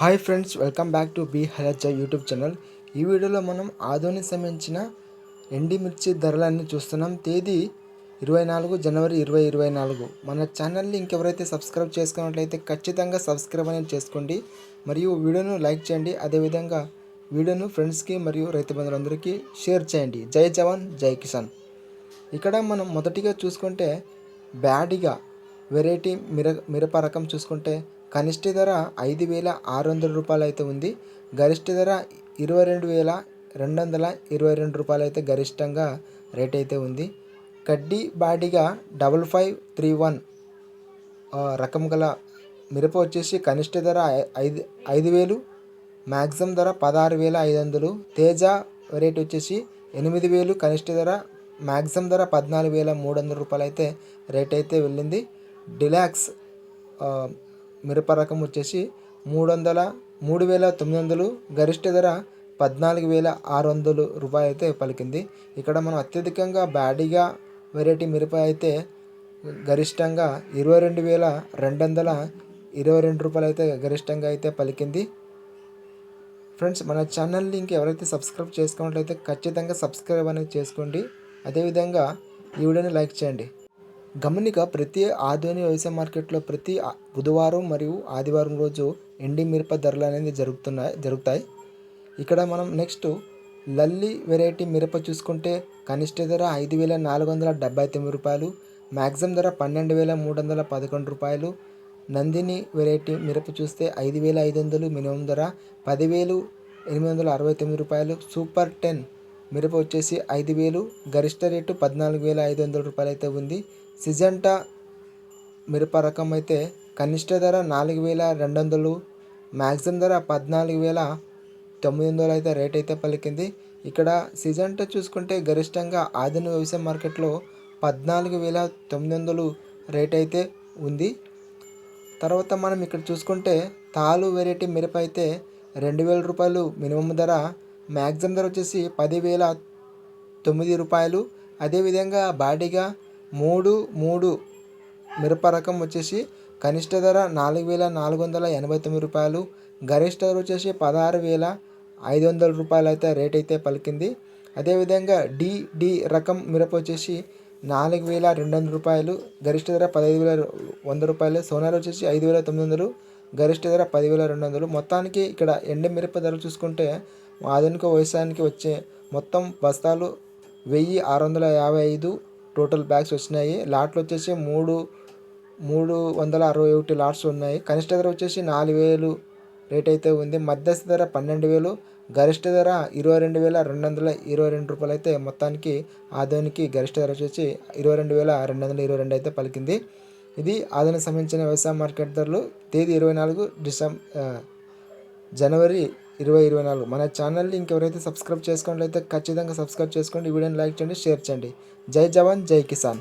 Hi friends welcome back to be హలజ YouTube channel. ఈ వీడియోలో మనం ఆదోని సంబంధించిన ఎండి మిర్చి ధరలన్నీ చూస్తున్నాం. తేదీ ఇరవై నాలుగు జనవరి ఇరవై ఇరవై నాలుగు. మన ఛానల్ని ఇంకెవరైతే సబ్స్క్రైబ్ చేసుకున్నట్లయితే ఖచ్చితంగా సబ్స్క్రైబ్ అనేది చేసుకోండి. మరియు వీడియోను లైక్ చేయండి. అదేవిధంగా వీడియోను ఫ్రెండ్స్కి మరియు రైతు బంధువులందరికీ షేర్ చేయండి. జై జవాన్ జై కిసాన్. ఇక్కడ మనం మొదటిగా చూసుకుంటే బ్యాడిగా వెరైటీ మిర మిరప రకం చూసుకుంటే కనిష్ట ధర ఐదు వేల ఆరు వందల రూపాయలు అయితే ఉంది. గరిష్ట ధర ఇరవై రెండు వేల రెండు వందల ఇరవై రెండు రూపాయలు అయితే గరిష్టంగా రేట్ అయితే ఉంది. కడ్డీ బాడీగా డబల్ ఫైవ్ త్రీ వన్ రకం గల మిరప వచ్చేసి కనిష్ట ధర ఐదు ఐదు వేలు మ్యాక్సిమం ధర పదహారు వేల ఐదు వందలు తేజ రేట్ వచ్చేసి ఎనిమిది వేలు కనిష్ట ధర మ్యాక్సిమం ధర పద్నాలుగు వేల మూడు వందల రూపాయలు అయితే రేట్ అయితే వెళ్ళింది. డిలాక్స్ మిరప రకం వచ్చేసి మూడు వందల మూడు వేల తొమ్మిది వందలు గరిష్ట ధర పద్నాలుగు వేల ఆరు వందలు రూపాయలు అయితే పలికింది. ఇక్కడ మనం అత్యధికంగా బ్యాడీగా వెరైటీ మిరప అయితే గరిష్టంగా ఇరవై రెండు వేల రెండు వందల ఇరవై రెండు రూపాయలు అయితే గరిష్టంగా అయితే పలికింది. ఫ్రెండ్స్ మన ఛానల్ని ఇంక ఎవరైతే సబ్స్క్రైబ్ చేసుకున్నట్లయితే ఖచ్చితంగా సబ్స్క్రైబ్ అనేది చేసుకోండి. అదేవిధంగా ఈ వీడియోని లైక్ చేయండి. గమనిక ప్రతి ఆధునిక వ్యవసాయ మార్కెట్లో ప్రతి బుధవారం మరియు ఆదివారం రోజు ఎండి మిరప ధరలు అనేది జరుగుతున్నాయి జరుగుతాయి. ఇక్కడ మనం నెక్స్ట్ లల్లి వెరైటీ మిరప చూసుకుంటే కనిష్ట ధర ఐదు వేల నాలుగు వందల డెబ్బై తొమ్మిది రూపాయలు మ్యాక్సిమం ధర పన్నెండు వేల మూడు వందల పదకొండు రూపాయలు. నందిని వెరైటీ మిరప చూస్తే ఐదు వేల ఐదు వందలు మినిమం ధర పదివేలు ఎనిమిది వందల అరవై తొమ్మిది రూపాయలు. సూపర్ టెన్ మిరప వచ్చేసి ఐదు వేలు గరిష్ట రేటు పద్నాలుగు వేల ఐదు వందల రూపాయలు అయితే ఉంది. సిజంటా మిరప రకం అయితే కనిష్ట ధర నాలుగు వేల రెండు వందలు మ్యాక్సిమం ధర పద్నాలుగు వేల తొమ్మిది వందలు అయితే రేట్ అయితే పలికింది. ఇక్కడ సిజంటా చూసుకుంటే గరిష్టంగా ఆధునిక వ్యవసాయ మార్కెట్లో పద్నాలుగు వేల తొమ్మిది వందలు రేట్ అయితే ఉంది. తర్వాత మనం ఇక్కడ చూసుకుంటే తాలు వెరైటీ మిరప అయితే రెండు వేల రూపాయలు మినిమం ధర మ్యాక్సిమం ధర వచ్చేసి పదివేల తొమ్మిది రూపాయలు. అదేవిధంగా బాడీగా మూడు మూడు మిరప రకం వచ్చేసి కనిష్ట ధర నాలుగు వేల నాలుగు వందల ఎనభై తొమ్మిది రూపాయలు గరిష్ట ధర వచ్చేసి పదహారు వేల ఐదు వందల రూపాయలు అయితే రేట్ అయితే పలికింది. అదేవిధంగా డిడి రకం మిరప వచ్చేసి నాలుగు వేల రెండు వందల రూపాయలు గరిష్ట ధర పదహైదు వేల వంద రూపాయలు సోనాలు వచ్చేసి ఐదు వేల తొమ్మిది వందలు గరిష్ట ధర పదివేల రెండు వందలు. మొత్తానికి ఇక్కడ ఎండు మిరప ధర చూసుకుంటే ఆధునిక వ్యవసాయానికి వచ్చే మొత్తం బస్తాలు వెయ్యి ఆరు వందల యాభై ఐదు టోటల్ బ్యాగ్స్ వచ్చినాయి. లాట్లు వచ్చేసి మూడు మూడు వందల అరవై ఒకటి లాట్స్ ఉన్నాయి. కనిష్ట ధర వచ్చేసి నాలుగు వేలు రేట్ అయితే ఉంది. మధ్యస్థ ధర పన్నెండు వేలు గరిష్ట ధర ఇరవై రెండు వేల రెండు వందల ఇరవై రెండు రూపాయలు అయితే మొత్తానికి ఆదాయానికి గరిష్ట ధర వచ్చేసి ఇరవై రెండు వేల రెండు వందల ఇరవై రెండు అయితే పలికింది. ఇది ఆదాయానికి సంబంధించిన వ్యవసాయ మార్కెట్ ధరలు తేదీ ఇరవై నాలుగు డిసెం జనవరి ఇరవై ఇరవై నాలుగు. మన ఛానల్ని ఇంకెవరైతే సబ్స్క్రైబ్ చేసుకోండి అయితే ఖచ్చితంగా సబ్స్క్రైబ్ చేసుకోండి వీడియోని లైక్ చేయండి షేర్ చేయండి. జై జవాన్ జై కిసాన్.